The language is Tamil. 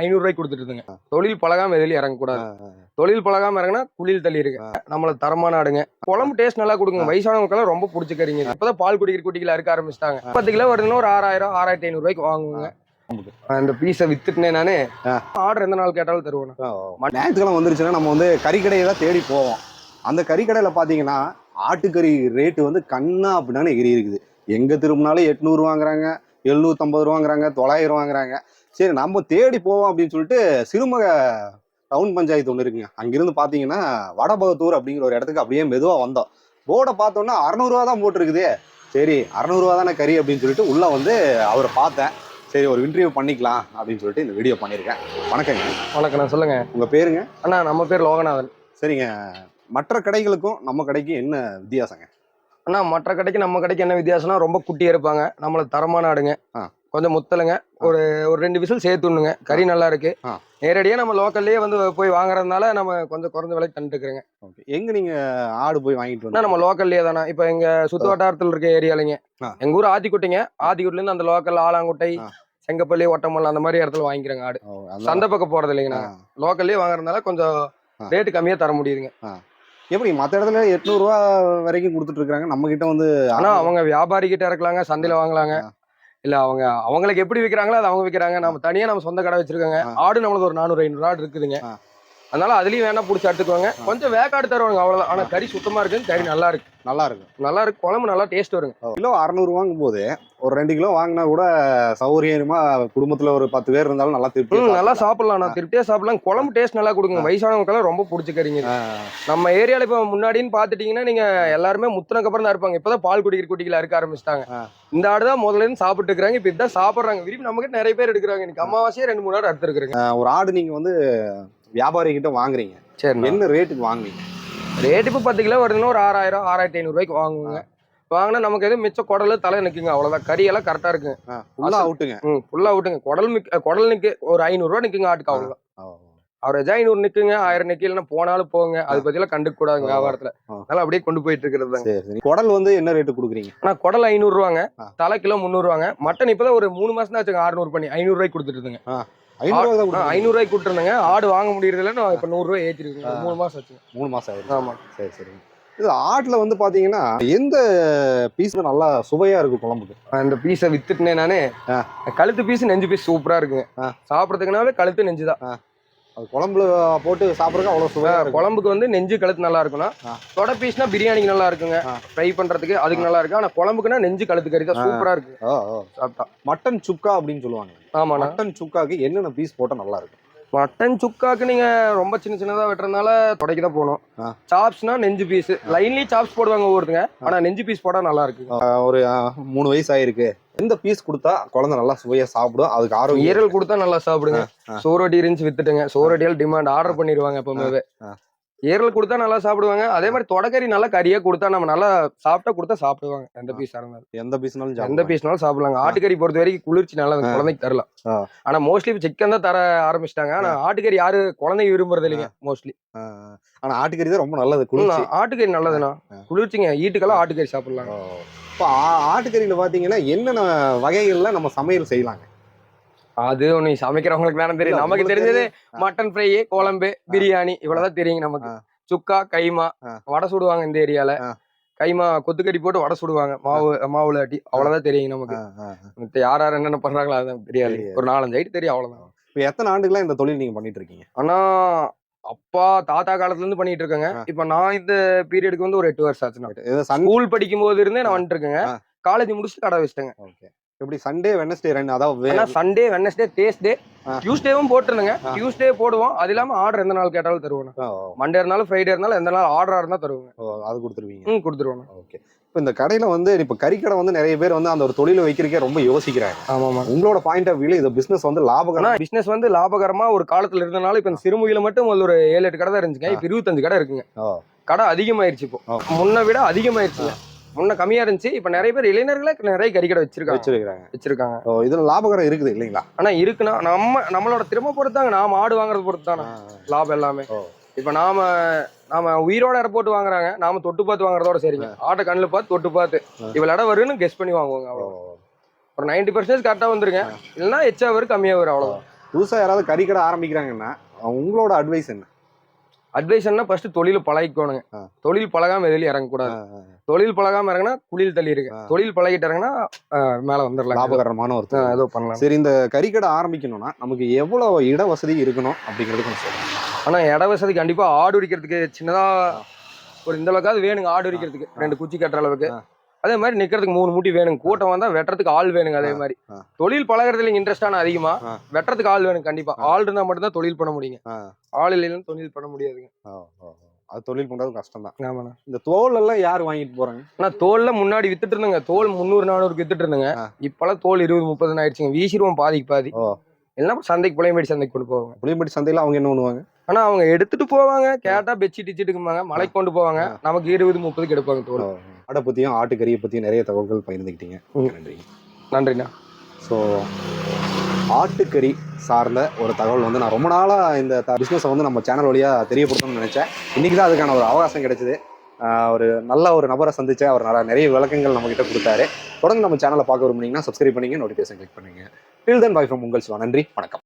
ஐநூறு ரூபாய்க்கு கொடுத்துட்டு இருந்துங்க. தொழில் பழகாம எதுலயும் இறங்கக்கூடாது. தொழில் பழகாம இறங்கினா குளியல் தள்ளி இருக்கு நம்மள தரமான ஆடுங்க. குழம்பு டேஸ்ட் நல்லா கொடுங்க. வயசானவங்களுக்கெல்லாம் ரொம்ப பிடிச்சிக்கிறீங்க இப்பதான் பால் குடிக்கிற குட்டிகள் இருக்க ஆரம்பிச்சிட்டாங்க. பத்து கிலோ வருதுன்னா ஒரு ஆறாயிரம் ஆறாயிரத்தி ஐநூறு ரூபாய்க்கு வாங்குவாங்க. அந்த பீஸை வித்துட்டேன் நானு ஆர்டர் எந்த நாள் கேட்டாலும் தருவேன் ஞாயிற்றுக்கிழமை வந்துருச்சுன்னா நம்ம வந்து கறிக்கடையை தான் தேடி போவோம். அந்த கறிக்கடையில் பார்த்தீங்கன்னா ஆட்டுக்கறி ரேட்டு வந்து கண்ணா அப்படின்னு எகிரி இருக்குது. எங்கே திரும்பினாலும் எட்நூறு வாங்குறாங்க. எழுநூற்றம்பது ரூபாங்கிறாங்க தொள்ளாயிரம் வாங்குறாங்க சரி நம்ம தேடி போவோம் அப்படின்னு சொல்லிட்டு சிறுமக டவுன் பஞ்சாயத்து ஒன்று இருக்குங்க. அங்கிருந்து பார்த்தீங்கன்னா வடபகத்தூர் அப்படிங்கிற ஒரு இடத்துக்கு அப்படியே மெதுவாக வந்தோம். போர்டை பார்த்தோன்னா அறநூறுவா தான் போட்டிருக்குது சரி அறநூறுவா தானே கறி அப்படின்னு சொல்லிட்டு உள்ளே வந்து அவரை பார்த்தேன். சரி ஒரு இன்டர்வியூ பண்ணிக்கலாம் அப்படின்னு சொல்லிட்டு இந்த வீடியோ பண்ணியிருக்கேன் வணக்கங்க. வணக்கம் நான் சொல்லுங்க. உங்கள் பேருங்க? அண்ணா நம்ம பேர் லோகநாதன். சரிங்க. மற்ற கடைகளுக்கும் நம்ம கடைக்கும் என்ன வித்தியாசங்க? அண்ணா மற்ற கடைக்கு நம்ம கடைக்கு என்ன வித்தியாசம்னா ரொம்ப குட்டியா இருப்பாங்க. நம்மள தரமான ஆடுங்க. கொஞ்சம் முத்தலுங்க. ஒரு ஒரு ரெண்டு விசில் சேர்த்துணுங்க கறி நல்லா இருக்கு ஆ. நேரடியா நம்ம லோக்கல்லயே வந்து போய் வாங்குறதுனால நம்ம கொஞ்சம் குறைஞ்ச விலைக்கு தந்துட்டு இருக்கிறோங்க ஓகே. எங்க நீங்க ஆடு போய் வாங்கிட்டு அண்ணா, நம்ம வந்து லோக்கல்லே தானே? இப்போ எங்க சுத்து வட்டாரத்தில் இருக்க ஏரியாலைங்க. ஆ. எங்க ஊர் ஆத்திக்குட்டைங்க. ஆத்திக்குட்டில இருந்து அந்த லோக்கல் ஆலாங்குட்டை. செங்கப்பள்ளி ஒட்டமல்ல அந்த மாதிரி இடத்துல வாங்கிக்கிறேங்க ஆடு. சந்தை பக்கம் போறது இல்லைங்கண்ணா லோக்கல்லே வாங்குறதுனால கொஞ்சம். ரேட்டு கம்மியா தர முடியுதுங்க. எப்படி மற்ற இடத்துல எட்நூறுவா வரைக்கும் கொடுத்துட்டு இருக்காங்க நம்ம கிட்ட வந்து ஆனா அவங்க வியாபாரி கிட்ட இறக்கலாங்க சந்தையில வாங்கலாங்க. இல்ல அவங்க அவங்களுக்கு எப்படி விக்கிறாங்களோ அதை அவங்க விக்கிறாங்க நம்ம தனியா நம்ம சொந்த கடை வச்சிருக்காங்க. ஆடு நம்மளுக்கு ஒரு நானூறு ஐநூறு ஆடு இருக்குதுங்க. அதனால அதுலயும் வேணா புடிச்சு எடுத்துக்குவாங்க ஆ. கொஞ்சம் வேக்காடு தருவாங்க அவ்வளவுதான். ஆனா கறி சுத்தமா இருக்கு கறி நல்லா இருக்கு. நல்லா இருக்கும் நல்லா இருக்கு. குழம்பு நல்லா டேஸ்ட் வருங்க. கிலோ அறநூறு வாங்கும் போது ஒரு ரெண்டு கிலோ வாங்கினா கூட சௌகரியமா குடும்பத்துல ஒரு பத்து பேர் இருந்தாலும் நல்லா திருப்தி நல்லா சாப்பிடலாம். நான் திருப்தியா சாப்பிடலாம். குழம்பு டேஸ்ட் நல்லா கொடுங்க. வயசானவங்களுக்கெல்லாம் ரொம்ப பிடிச்சிக்கிறீங்க நம்ம ஏரியால இப்ப முன்னாடின்னு பாத்துட்டீங்கன்னா நீங்க எல்லாருமே முத்துனக்கு அப்புறம் தான் இருப்பாங்க. இப்பதான் பால் குடிக்கிற குட்டிகளா இருக்க ஆரம்பிச்சிட்டாங்க. இந்த ஆடு தான் முதல்ல இருந்து சாப்பிட்டு இருக்காங்க இப்ப இதான் சாப்பிடுறாங்க. விரும்பி நம்ம கிட்ட நிறைய பேர் எடுக்கிறாங்க. இன்னைக்கு அமாவாசையே ரெண்டு மூணு ஆடு எடுத்துருக்காங்க ஒரு ஆடு நீங்க வந்து வியாபாரி கிட்ட வாங்குறீங்க. சரி என்ன ரேட்டுக்கு வாங்குவீங்க? ரேட் இப்ப பத்து கிலோ வருதுன்னா ஒரு ஆறாயிரம் ஆறாயிரத்தி ஐநூறு ரூபாய்க்கு வாங்குவாங்க. வாங்கினா நமக்கு எதுவும் மிச்சம் குடலு தலை நிக்குங்க. அவ்வளவுதான். கறி எல்லாம் கரெக்டா இருக்குங்க. ஃபுல்லா அசல். அவுட்டுங்க ம் ஃபுல்லா விட்டுங்க குடல் மிக்க குடல் நிக்கு ஒரு ஐநூறு ரூபா நிக்குங்க ஆட்டுக்கு அவ்வளவுதான். அவரேஜா ஐநூறு நிக்குங்க ஆயிரம் நிக்கு இல்லைன்னா போனாலும் போங்க. அது பத்தியெல்லாம் கண்டுக்க கூடாது. வியாபாரத்துல. அதனால அப்படியே கொண்டு போயிட்டு இருக்கிறது சரி குடல் வந்து என்ன ரேட்டு கொடுக்குறீங்க? ஆனா குடல் ஐநூறு ரூபாங்க ஆ. தலை கிலோ முந்நூறு ரூபாங்க. மட்டன் இப்பதான் ஒரு மூணு மாசம் தான் வச்சுங்க அறுநூறு பண்ணி ஐநூறு ரூபாய்க்கு கொடுத்துட்டு இருந்துங்க. ஐநூறு தான் ஆ, கொடுக்குறீங்க ஐநூறு ரூபாய்க்கு கொடுத்துருந்தேங்க. ஆடு வாங்க முடியறது இல்லைன்னு இப்ப நூறு ரூபாய் ஏற்றிருக்குங்க ஆ. மூணு மாசம் வச்சுங்க மூணு மாசம் ஆயிடுச்சு. ஆமா. சரி சரி. இது ஆட்டுல வந்து பாத்தீங்கன்னா எந்த பீஸ் நல்லா சுவையா இருக்கும் குழம்புக்கு? அந்த பீஸை வித்துட்டேனே நானு. கழுத்து பீஸ் நெஞ்சு பீஸ் சூப்பரா இருக்குங்க. ஆ. சாப்பிடறதுக்குனாவே கழுத்து நெஞ்சு தான் குழம்புல போட்டு சாப்பிட்றதுக்கு அவ்வளவு சுவையா இருக்கும் குழம்புக்கு வந்து நெஞ்சு கழுத்து நல்லா இருக்கும்னா. தொட பீஸ்னா பிரியாணிக்கு நல்லா இருக்குங்க. ஃப்ரை பண்றதுக்கு அதுக்கு நல்லா இருக்கு. ஆனா குழம்புக்குன்னா நெஞ்சு கழுத்து கறி தான் ஆ. சூப்பரா இருக்கு. சாப்பிட்டா. மட்டன் சுக்கா அப்படின்னு சொல்லுவாங்க. ஆமாண்ணா. மட்டன் சுக்காக்கு என்னென்ன பீஸ் போட்டா நல்லா இருக்கும்? மட்டன் சுக்காக்கு நீங்க ரொம்ப சின்ன சின்னதா வெட்டுறதுனால தொடைக்கு தான் போகணும். சாப்ஸ்னா நெஞ்சு பீஸ் லைன்லி சாப்ஸ் போடுவாங்க ஒவ்வொருத்தங்க. ஆனா நெஞ்சு பீஸ் போட்டா நல்லா இருக்கு ஒரு மூணு வயசு ஆயிருக்கு. எந்த பீஸ் கொடுத்தா குழந்தை நல்லா சுவையா சாப்பிடும்? அதுக்கு ஆரோக்கியம் ஈரல் கொடுத்தா நல்லா சாப்பிடுங்க. சோரட்டி இருந்துச்சு வித்துட்டுங்க. சோரட்டியால் டிமாண்ட் ஆர்டர் பண்ணிடுவாங்க எப்பவுமே ஆ. ஈரல் கொடுத்தா நல்லா சாப்பிடுவாங்க. அதே மாதிரி தொடக்கறி நல்லா கறியா கொடுத்தா நம்ம நல்லா சாப்பிட்டா கொடுத்தா சாப்பிடுவாங்க. எந்த பீஸ் இருந்தாலும். எந்த பீஸ்னாலும் எந்த. பீஸ்னாலும் சாப்பிடலாங்க. ஆட்டுக்கறி பொறுத்த வரைக்கும் குளிர்ச்சி நல்லா. குழந்தைக்கு தரலாம். ஆனா மோஸ்ட்லி சிக்கன் தான் தர ஆரம்பிச்சிட்டாங்க. ஆனா ஆட்டுக்கறி யாரு குழந்தைங்க விரும்புறது இல்லைங்க மோஸ்ட்லி ஆனா ஆட்டுக்கறி தான் ரொம்ப நல்லது குளிர்ச்சி. ஆட்டுக்கறி நல்லதுண்ணா. குளிர்ச்சிங்க. ஈட்டுக்கெல்லாம் ஆட்டுக்கறி சாப்பிடலாம் இப்போ ஆட்டுக்கறியில பாத்தீங்கன்னா என்னென்ன வகைகள்ல நம்ம சமையல் செய்யலாங்க அது ஒண்ணு சமைக்கிறவங்களுக்கு தானே தெரியும் நமக்கு தெரிஞ்சது. மட்டன் ஃப்ரை குழம்பு பிரியாணி இவ்வளவுதான் தெரியுங்க நமக்கு. சுக்கா கைமா. வடை சுடுவாங்க இந்த ஏரியால. கைமா கொத்துக்கறி போட்டு வடை சுடுவாங்க மாவு மாவுல ஆட்டி அவ்வளவுதான் தெரியுங்க நமக்கு. மித்த யார் யார் என்னென்ன பண்றாங்களோ அதான் தெரியாது தெரியாது. ஒரு நாலஞ்சு ஐட்டு தெரியும் அவ்வளவுதான் இப்போ எத்தனை ஆண்டுகளா இந்த தொழில் நீங்க பண்ணிட்டு இருக்கீங்க ஆனா அப்பா தாத்தா காலத்துல இருந்து பண்ணிட்டு இருக்கேங்க. இப்ப நான் இந்த பீரியடுக்கு வந்து ஒரு எட்டு வருஷம் சன் ஸ்கூல் படிக்கும் போது இருந்தே நான் வந்துட்டு இருக்கேங்க. காலேஜ் முடிச்சுட்டு கடை வச்சிட்டேங்க. ஓகே. எப்படி சண்டே வெனஸ்டே ரெண்டு அதாவது சண்டே வெனஸ்டே தேஸ்டே. டியூஸ்டேவும் போட்டுருந்தேங்க ஆ. டியூஸ்டே போடுவோம். அது இல்லாம ஆர்டர் எந்த நாள் கேட்டாலும் தருவோம். மண்டே இருந்தாலும் ஃப்ரைடே இருந்தாலும் எந்த நாள் ஆர்டரா இருந்தா தருவாங்க. ஓ, அது கொடுத்துருவீங்க. ம் கொடுத்துருவோம் ஓகே இப்போ இந்த கடையில வந்து இப்போ கறிக்கடை வந்து நிறைய பேர் வந்து அந்த ஒரு தொழிலை வைக்கிறக்கே ரொம்ப யோசிக்கிறாங்க. ஆமாமா. உங்களோட பாயிண்ட் ஆஃப் வியூல இந்த பிசினஸ் வந்து லாபகரம் பிசினஸ் வந்து லாபகரமா ஒரு காலத்துல இருந்தனால இப்ப சிறுமுகையில மட்டும் ஒரு ஏழு எட்டு கடை தான் இருந்துச்சுங்க. இப்ப இருபத்தஞ்சு கடை இருக்குங்க. கடை அதிகமாயிருச்சு இப்போ. முன்ன விட அதிகமாயிருச்சுங்க. முன்ன கம்மியா இருந்துச்சு. இப்ப நிறைய பேர் இளைஞர்களே நிறைய கறிக்கடை வச்சிருக்காங்க. வச்சிருக்கிறாங்க. வச்சிருக்காங்க. ஓ இதுல லாபகரம் இருக்குது இல்லைங்களா? ஆனா இருக்குன்னா நம்ம நம்மளோட திறமை பொறுத்தாங்க நாம ஆடு வாங்குறது பொறுத்து தானே லாபம் எல்லாமே. இப்ப நாம நாம உயிரோட இட போட்டு வாங்குறாங்க. நாம தொட்டு பார்த்து வாங்குறதோட சரிங்க. ஆட்டை கண்ணுல பார்த்து தொட்டு பார்த்து. ஆ. இவ்வளவு இடம் வரும்னு கெஸ் பண்ணி வாங்குவாங்க ஓ, அவ்வளவு ஒரு நைன்டி பர்சன்டேஜ் கரெக்டா வந்துருங்க. இல்லைன்னா எச்சா வரும் கம்மியா வரும் அவ்வளவு புதுசா யாராவது கறிக்கடை ஆரம்பிக்கிறாங்கன்னா உங்களோட அட்வைஸ் என்ன? அட்வைஸ்னா ஃபர்ஸ்ட் தொழில் பழகிக்கோணுங்க. தொழில் பழகாம எதுலயும் இறங்கக்கூடாது. தொழில் பழகாம இறங்கினா குளில் தள்ளி இருக்கு. தொழில் பழகிட்டு இறங்கினா மேல வந்துடலாம் லாபகரமான ஒரு. ஏதோ பண்ணலாம் சரி இந்த கறிக்கடை ஆரம்பிக்கணும்னா நமக்கு எவ்வளவு இட வசதி இருக்கணும் அப்படிங்கிறது கொஞ்சம் சொல்லுங்க. ஆனா இட வசதி கண்டிப்பா ஆடு உரிக்கிறதுக்கு சின்னதா ஒரு இந்த அளவுக்காவது வேணுங்க ஆடு உரிக்கிறதுக்கு. ரெண்டு குச்சி கட்டுற அளவுக்கு. அதே மாதிரி நிக்கிறதுக்கு மூணு மூட்டி வேணுங்க. கூட்டம் வந்தா வெட்டுறதுக்கு ஆள் வேணுங்க அதே மாதிரி. தொழில் பழகிறதுல இன்ட்ரெஸ்டான அதிகமா. வெட்டுறதுக்கு ஆள் வேணும் கண்டிப்பா. ஆள் இருந்தா மட்டும்தான் தொழில் பண்ண முடியுங்க. ஆள் இல்லைன்னு தொழில் பண்ண முடியாதுங்க. அது தொழில் பண்றது கஷ்டம் தான் ஆமாண்ணா. இந்த தோல் எல்லாம் யார் வாங்கிட்டு போறாங்க? ஆனா தோல்ல முன்னாடி வித்துட்டு இருந்தேங்க. தோல் முந்நூறு நானூறுக்கு வித்துட்டு இருந்தேங்க. இப்பெல்லாம் தோல் இருபது முப்பதுன்னு ஆயிடுச்சுங்க. வீசிடுவோம் பாதிக்கு பாதி. எல்லாம் சந்தைக்கு புளியம்பேடி சந்தைக்கு கொண்டு போவாங்க. புளியம்பட்டி சந்தையில அவங்க என்ன பண்ணுவாங்க? ஆனா அவங்க எடுத்துட்டு போவாங்க. கேட்டா பெட்ஷீட் இச்சிட்டுக்குமாங்க மலைக்கு கொண்டு போவாங்க. நமக்கு இருபது முப்பதுக்கு எடுப்பாங்க தோல். ஆடை பத்தியும் ஆட்டுக்கறியை பத்தியும் நிறைய தகவல்கள் பகிர்ந்துக்கிட்டீங்க. நன்றி நன்றிண்ணா. ஸோ ஆட்டுக்கறி சார்ந்த ஒரு தகவல் வந்து நான் ரொம்ப நாளாக இந்த பிஸ்னஸை வந்து நம்ம சேனல் வழியாக தெரியப்படுத்தணும்னு நினச்சேன். இன்றைக்கி தான் அதுக்கான ஒரு அவகாசம் கிடைச்சிது. ஒரு நல்ல ஒரு நபரை சந்திச்சேன் அவர் நிறைய நிறைய விளக்கங்கள் நம்மகிட்ட கொடுத்தாரு. தொடர்ந்து நம்ம சேனலை பார்க்க விரும்புனீங்கன்னா சப்ஸ்கிரைப் பண்ணிங்க நோட்டிஃபிகேஷன் கிளிக் பண்ணுங்க. டில் தென் பை ஃப்ரம் உங்கள் சிவா. நன்றி வணக்கம்.